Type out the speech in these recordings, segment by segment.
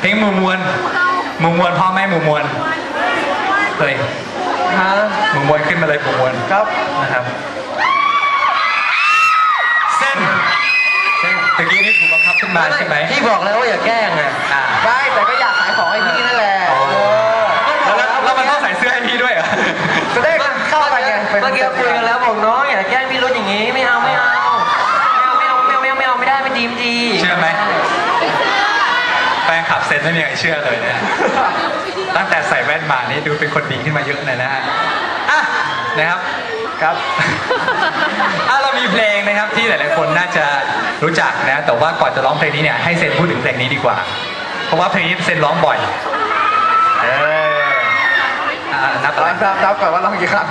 เพลงหมูมวลหมูมวลพ่อแม่หมูมวลเฮ้ยฮะหมูมวลขึ้นมาเลยหมูมวลครับนะครับ เส้นเส้นตะกี้นี่ถูกบังคับขึ้นมาใช่ไหมพี่บอกแล้วว่าอย่าแกล้งอะอ่าได้แต่ก็อยากขายของให้พี่นั่นแหละอ๋อเออแล้วแล้วมันต้องใส่เสื้อให้พี่ด้วยเหรอจะได้เข้าไปไงเมื่อกี้คุยกันแล้วบอกน้องอย่าแกล้งพี่รุดอย่างงี้ไม่เอาไม่เอาไม่เอาไม่เอาไม่เอาไม่เอาไม่ได้ไม่ดีไม่ดี เชื่อไหม แฟ นขับเซ็นไม่มีใครเชื่อเลยนะตั้งแต่ใส่แว่นมานี่ดูเป็นคนดีขึ้นมาเยอะเลยนะฮะอะนะครับครับอะเรามีเพลงนะครับที่หลายๆคนน่าจะรู้จักนะแต่ว่าก่อนจะร้องเพลงนี้เนี่ยให้เซนพูดถึงเพลงนี้ดีกว่า เพราะว่าเพลงนี้เซนร้องบ่อยเอออะนับตอะไรอนรับรับก่อนว่าร้องกี่ครั้ง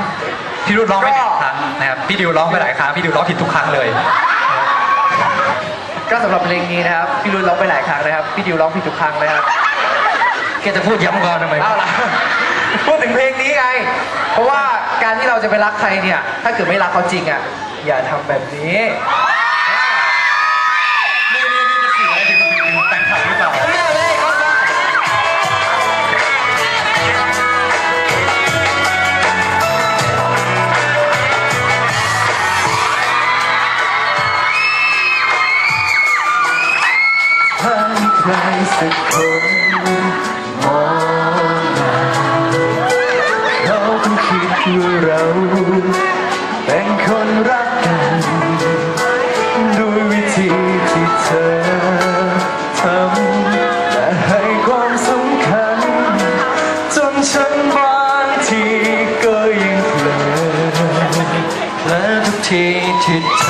พี่รุ่ร้องไปหก็นึ่งครั้งนะครับพี่ดิวร้องไปหลายครั้งพี่ดิวร้องผิดทุกครั้งเลย ก็สำหรับเพลงนี้นะครับ พี่รุ่นร้องไปหลายครั้งนะครับ พี่ดิวร้องผิดทุกครั้งนะครับ แกจะพูดย้ำก่อนทำไม เอาล่ะ พูดถึงเพลงนี้ไง เพราะว่าการที่เราจะไปรักใครเนี่ย ถ้าเกิดไม่รักเขาจริงอะ อย่าทำแบบนี้นี่ ถ้าใครสักคนมองมาเขาคงคิดว่าเราเป็นคนรักกันด้วยวิธีที่เธอทำและให้ความสำคัญ จนฉันบางทีก็ยังเผลอและทุกทีที่